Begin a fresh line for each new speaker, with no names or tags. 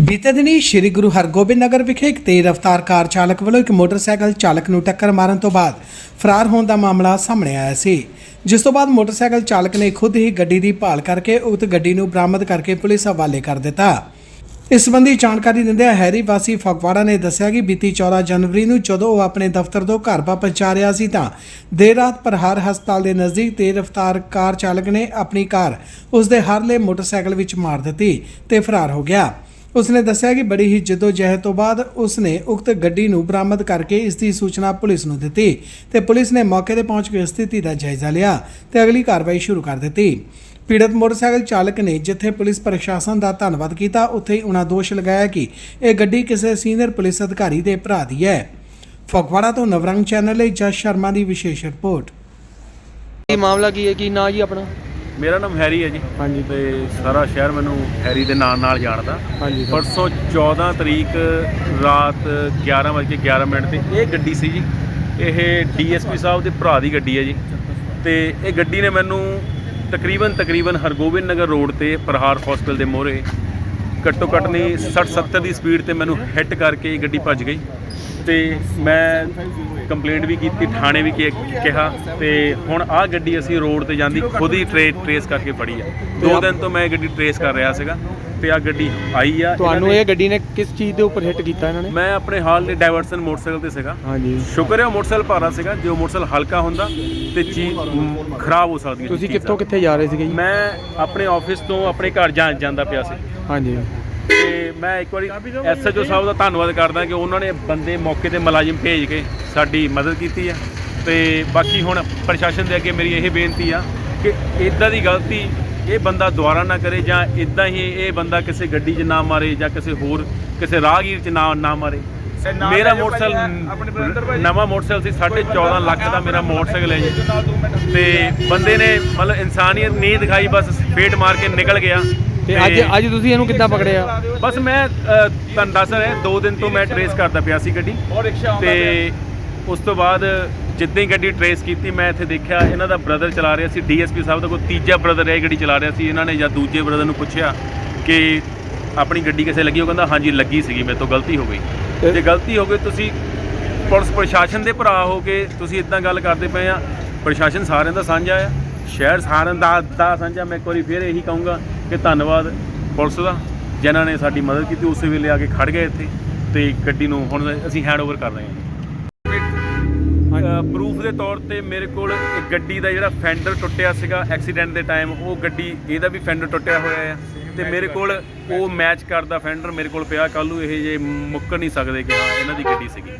ਬੀਤੇ ਦਿਨੀ ਸ੍ਰੀ ਗੁਰੂ ਹਰਗੋਬਿੰਦ ਨਗਰ ਵਿਖੇ ਇੱਕ ਤੇਜ਼ ਰਫ਼ਤਾਰ ਕਾਰ ਚਾਲਕ ਵੱਲੋਂ ਇੱਕ ਮੋਟਰਸਾਈਕਲ ਚਾਲਕ ਨੂੰ ਟੱਕਰ ਮਾਰਨ ਤੋਂ ਬਾਅਦ ਫਰਾਰ ਹੋਣ ਦਾ ਮਾਮਲਾ ਸਾਹਮਣੇ ਆਇਆ ਸੀ। ਜਿਸ ਤੋਂ ਬਾਅਦ ਮੋਟਰਸਾਈਕਲ ਚਾਲਕ ਨੇ ਖੁਦ ਹੀ ਗੱਡੀ ਦੀ ਭਾਲ ਕਰਕੇ ਉਕਤ ਗੱਡੀ ਨੂੰ ਬਰਾਮਦ ਕਰਕੇ ਪੁਲਿਸ ਹਵਾਲੇ ਕਰ ਦਿੱਤਾ। ਇਸ ਸੰਬੰਧੀ ਜਾਣਕਾਰੀ ਦਿੰਦਿਆਂ ਹੈਰੀ ਵਾਸੀ ਫਗਵਾੜਾ ਨੇ ਦੱਸਿਆ ਕਿ ਬੀਤੀ 14 ਜਨਵਰੀ ਨੂੰ ਜਦੋਂ ਉਹ ਆਪਣੇ ਦਫ਼ਤਰ ਤੋਂ ਘਰ ਵਾਪਸ ਜਾ ਰਿਹਾ ਸੀ ਤਾਂ ਦੇਰ ਰਾਤ ਪ੍ਰਹਾਰ ਹਸਪਤਾਲ ਦੇ ਨਜ਼ਦੀਕ ਤੇਜ਼ ਰਫ਼ਤਾਰ ਕਾਰ ਚਾਲਕ ਨੇ ਆਪਣੀ ਕਾਰ ਉਸ ਦੇ ਹਾਰਲੇ ਮੋਟਰਸਾਈਕਲ ਵਿੱਚ ਮਾਰ ਦਿੱਤੀ ਤੇ ਫਰਾਰ ਹੋ ਗਿਆ। ਉਸਨੇ ਦੱਸਿਆ ਕਿ ਬੜੀ ਹੀ ਜਹਿਦ ਤੋਂ ਬਾਅਦ ਉਸਨੇ ਉਕਤ ਗੱਡੀ ਨੂੰ ਬਰਾਮਦ ਕਰਕੇ ਇਸ ਦੀ ਸੂਚਨਾ ਪੁਲਿਸ ਨੂੰ ਦਿੱਤੀ ਤੇ ਪੁਲਿਸ ਨੇ ਮੌਕੇ ਤੇ ਪਹੁੰਚ ਕੇ ਸਥਿਤੀ ਦਾ ਜਾਇਜ਼ਾ ਲਿਆ ਤੇ ਅਗਲੀ ਕਾਰਵਾਈ ਸ਼ੁਰੂ ਕਰ ਦਿੱਤੀ। ਪੀੜਤ ਮੋਟਰਸਾਈਕਲ ਚਾਲਕ ਨੇ ਜਿੱਥੇ ਪੁਲਿਸ ਪ੍ਰਸ਼ਾਸਨ ਦਾ ਧੰਨਵਾਦ ਕੀਤਾ, ਉੱਥੇ ਹੀ ਉਹਨਾਂ ਦੋਸ਼ ਲਗਾਇਆ ਕਿ ਇਹ ਗੱਡੀ ਕਿਸੇ ਸੀਨੀਅਰ ਪੁਲਿਸ ਅਧਿਕਾਰੀ ਦੇ ਭਰਾ ਦੀ ਹੈ। ਫਗਵਾੜਾ ਤੋਂ ਨਵਰੰਗ ਚੈਨਲ ਲਈ ਜਸ ਸ਼ਰਮਾ ਦੀ ਵਿਸ਼ੇਸ਼ ਰਿਪੋਰਟ।
ਕੀ ਮਾਮਲਾ ਕੀ ਹੈ? ਕੀ ਨਾਂ ਜੀ ਆਪਣਾ?
ਮੇਰਾ ਨਾਮ ਹੈਰੀ ਹੈ ਜੀ।
ਹਾਂਜੀ।
ਤੇ ਸਾਰਾ ਸ਼ਹਿਰ ਮੈਨੂੰ ਹੈਰੀ ਦੇ ਨਾਂ ਨਾਲ ਜਾਣਦਾ।
ਹਾਂਜੀ ਸਰ।
ਪਰਸੋਂ 14 ਤਰੀਕ ਰਾਤ 11:11 ਮਿੰਟ ਤੇ ਇਹ ਗੱਡੀ ਸੀ ਜੀ। ਇਹ ਡੀਐਸਪੀ ਸਾਹਿਬ ਦੇ ਭਰਾ ਦੀ ਗੱਡੀ ਹੈ ਜੀ। ਤੇ ਇਹ ਗੱਡੀ ਨੇ ਮੈਨੂੰ ਤਕਰੀਬਨ ਤਕਰੀਬਨ ਹਰਗੋਬਿੰਦ ਨਗਰ ਰੋਡ ਤੇ ਪ੍ਰਹਾਰ ਹਸਪੀਟਲ ਦੇ ਮੋਹਰੇ ਘੱਟੋ ਘੱਟ ਨਹੀਂ 60 70 ਦੀ ਸਪੀਡ ਤੇ ਮੈਨੂੰ ਹਿੱਟ ਕਰਕੇ ਇਹ ਗੱਡੀ ਭੱਜ ਗਈ। ਤੇ ਮੈਂ ਕੰਪਲੇਂਟ ਵੀ ਕੀਤੀ ਥਾਣੇ ਵੀ ਕਿ- ਕਿਹਾ ਤੇ ਹੁਣ ਆਹ ਗੱਡੀ ਅਸੀਂ ਰੋਡ ਤੇ ਜਾਂਦੀ ਖੁਦ ਹੀ ਟ੍ਰੇ ਟ੍ਰੇਸ ਕਰਕੇ ਫੜੀ ਆ। ਦੋ ਦਿਨ ਤੋਂ ਮੈਂ ਇਹ ਗੱਡੀ ਟ੍ਰੇਸ ਕਰ ਰਿਹਾ ਸੀਗਾ ਤੇ ਆਹ ਗੱਡੀ ਆਈ ਆ।
ਤੁਹਾਨੂੰ ਇਹ ਗੱਡੀ ਨੇ ਕਿਸ ਚੀਜ਼ ਦੇ ਉੱਪਰ ਹਿੱਟ ਕੀਤਾ ਇਹਨਾਂ ਨੇ?
ਮੈਂ ਆਪਣੇ ਹਾਲ ਦੇ ਡਾਈਵਰਸਨ ਮੋਟਰਸਾਈਕਲ ਤੇ ਸੀਗਾ।
ਹਾਂਜੀ।
ਸ਼ੁਕਰ ਹੈ ਉਹ ਮੋਟਰਸਾਈਕਲ ਭਾਰਾ ਸੀਗਾ ਜੇ ਉਹ ਮੋਟਰਸਾਈਕਲ ਹਲਕਾ ਹੁੰਦਾ ਤੇ ਚੀਜ਼ ਮ, ਖਰਾਬ ਹੋ ਸਕਦੀ ਸੀ
ਤੁਸੀਂ
ਚੀਜ਼
ਕਿੱਥੋਂ ਕਿੱਥੇ ਜਾ ਰਹੇ ਸੀਗੇ ਜੀ?
ਮੈਂ ਆਪਣੇ ਆਫਿਸ ਤੋਂ ਆਪਣੇ ਘਰ ਜਾ ਜਾਂਦਾ ਪਿਆ ਸੀ।
ਹਾਂਜੀ।
ਮੈਂ ਇੱਕ ਵਾਰੀ ਐਸਐਚਓ ਸਾਹਿਬ ਦਾ ਧੰਨਵਾਦ ਕਰਦਾ ਕਿ ਉਹਨਾਂ ਨੇ ਬੰਦੇ ਮੌਕੇ ਤੇ ਮੁਲਾਜ਼ਮ ਭੇਜ ਕੇ ਸਾਡੀ ਮਦਦ ਕੀਤੀ ਆ। ਤੇ ਬਾਕੀ ਹੁਣ ਪ੍ਰਸ਼ਾਸਨ ਦੇ ਅੱਗੇ ਮੇਰੀ ਇਹ ਬੇਨਤੀ ਆ ਕਿ ਇਦਾਂ ਦੀ ਗਲਤੀ ਇਹ ਬੰਦਾ ਦੁਬਾਰਾ ਨਾ ਕਰੇ ਜਾਂ ਇਦਾਂ ਹੀ ਇਹ ਬੰਦਾ ਕਿਸੇ ਗੱਡੀ 'ਚ ਨਾ ਮਾਰੇ ਜਾਂ ਕਿਸੇ ਹੋਰ ਕਿਸੇ ਰਾਹਗੀਰ 'ਚ ਨਾ ਨਾ ਮਾਰੇ। ਮੇਰਾ ਮੋਟਰਸਾਈਕਲ ਨਵਾਂ ਮੋਟਰਸਾਈਕਲ ਸੀ 14.5 ਲੱਖ ਦਾ ਮੇਰਾ ਮੋਟਰਸਾਈਕਲ ਹੈ ਜੀ। ਤੇ ਬੰਦੇ ਨੇ ਮਤਲਬ ਇਨਸਾਨੀਅਤ ਨਹੀਂ ਦਿਖਾਈ ਬਸ ਫੇਟ ਮਾਰ ਕੇ ਨਿਕਲ ਗਿਆ।
ਤੇ ਅੱਜ ਅੱਜ ਤੁਸੀਂ ਇਹਨੂੰ ਕਿੱਦਾਂ ਪਕੜਿਆ?
ਬਸ ਮੈਂ ਅ, ਤੁਹਾਨੂੰ ਦੱਸ ਰਿਹਾ ਦੋ ਦਿਨ ਤੋਂ ਮੈਂ ਟਰੇਸ ਕਰਦਾ ਪਿਆ ਸੀ ਗੱਡੀ। ਤੇ ਉਸ ਤੋਂ ਬਾਅਦ ਜਿੱਦਾਂ ਹੀ ਗੱਡੀ ਟਰੇਸ ਕੀਤੀ ਮੈਂ ਇੱਥੇ ਦੇਖਿਆ ਇਹਨਾਂ ਦਾ ਬ੍ਰਦਰ ਚਲਾ ਰਿਹਾ ਸੀ ਡੀਐਸਪੀ ਸਾਹਿਬ ਦਾ ਕੋਈ ਤੀਜਾ ਬ੍ਰਦਰ ਇਹ ਗੱਡੀ ਚਲਾ ਰਿਹਾ ਸੀ ਇਹਨਾਂ ਨੇ ਜਾਂ ਦੂਜੇ ਬ੍ਰਦਰ ਨੂੰ ਪੁੱਛਿਆ ਕਿ ਆਪਣੀ ਗੱਡੀ ਕਿਸੇ ਲੱਗੀ ਉਹ ਕਹਿੰਦਾ ਹਾਂਜੀ ਲੱਗੀ ਸੀਗੀ ਮੇਰੇ ਤੋਂ ਗਲਤੀ ਹੋ ਗਈ।
ਤੇ-
ਜੇ ਗਲਤੀ ਹੋ ਗਈ ਤੁਸੀਂ ਪੁਲਿਸ ਪ੍ਰਸ਼ਾਸਨ ਦੇ ਭਰਾ ਹੋ ਕੇ ਤੁਸੀਂ ਇਦਾਂ ਗੱਲ ਕਰਦੇ ਪਏ ਆ। ਪ੍ਰਸ਼ਾਸਨ ਸਾਰਿਆਂ ਦਾ ਸਾਂਝਾ ਆ ਸ਼ਹਿਰ ਸਾਰਿਆਂ ਦਾ ਦਾ ਸਾਂਝਾ ਮੈਂ ਇੱਕ ਵਾਰੀ ਫੇਰ ਇਹੀ ਕਹੂੰਗਾ ਕਿ ਧੰਨਵਾਦ ਪੁਲਿਸ ਦਾ ਜਿਨ੍ਹਾਂ ਨੇ ਸਾਡੀ ਮਦਦ ਕੀਤੀ ਉਸੇ ਵੇਲੇ ਆ ਕੇ ਖੜ ਗਏ ਇੱਥੇ ਤੇ ਗੱਡੀ ਨੂੰ ਹੁਣ ਅਸੀਂ ਹੈਂਡ ਓਵਰ ਕਰ ਰਹੇ ਹਾਂ। ਪ੍ਰੂਫ ਦੇ ਤੌਰ ਤੇ ਮੇਰੇ ਕੋਲ ਇੱਕ ਗੱਡੀ ਦਾ ਜਿਹੜਾ ਫੈਂਡਰ ਟੁੱਟਿਆ ਸੀਗਾ ਐਕਸੀਡੈਂਟ ਦੇ ਟਾਈਮ ਉਹ ਗੱਡੀ ਇਹਦਾ ਵੀ ਫੈਂਡਰ ਟੁੱਟਿਆ ਹੋਇਆ ਆ। ਤੇ ਮੇਰੇ ਕੋਲ ਉਹ ਮੈਚ ਕਰਦਾ ਫੈਂਡਰ ਮੇਰੇ ਕੋਲ ਪਿਆ ਕੱਲ੍ਹ ਨੂੰ ਇਹ ਜੇ ਮੁੱਕਰ ਨਹੀਂ ਸਕਦੇ ਕਿ ਹਾਂ ਇਹਨਾਂ ਦੀ ਗੱਡੀ ਸੀਗੀ।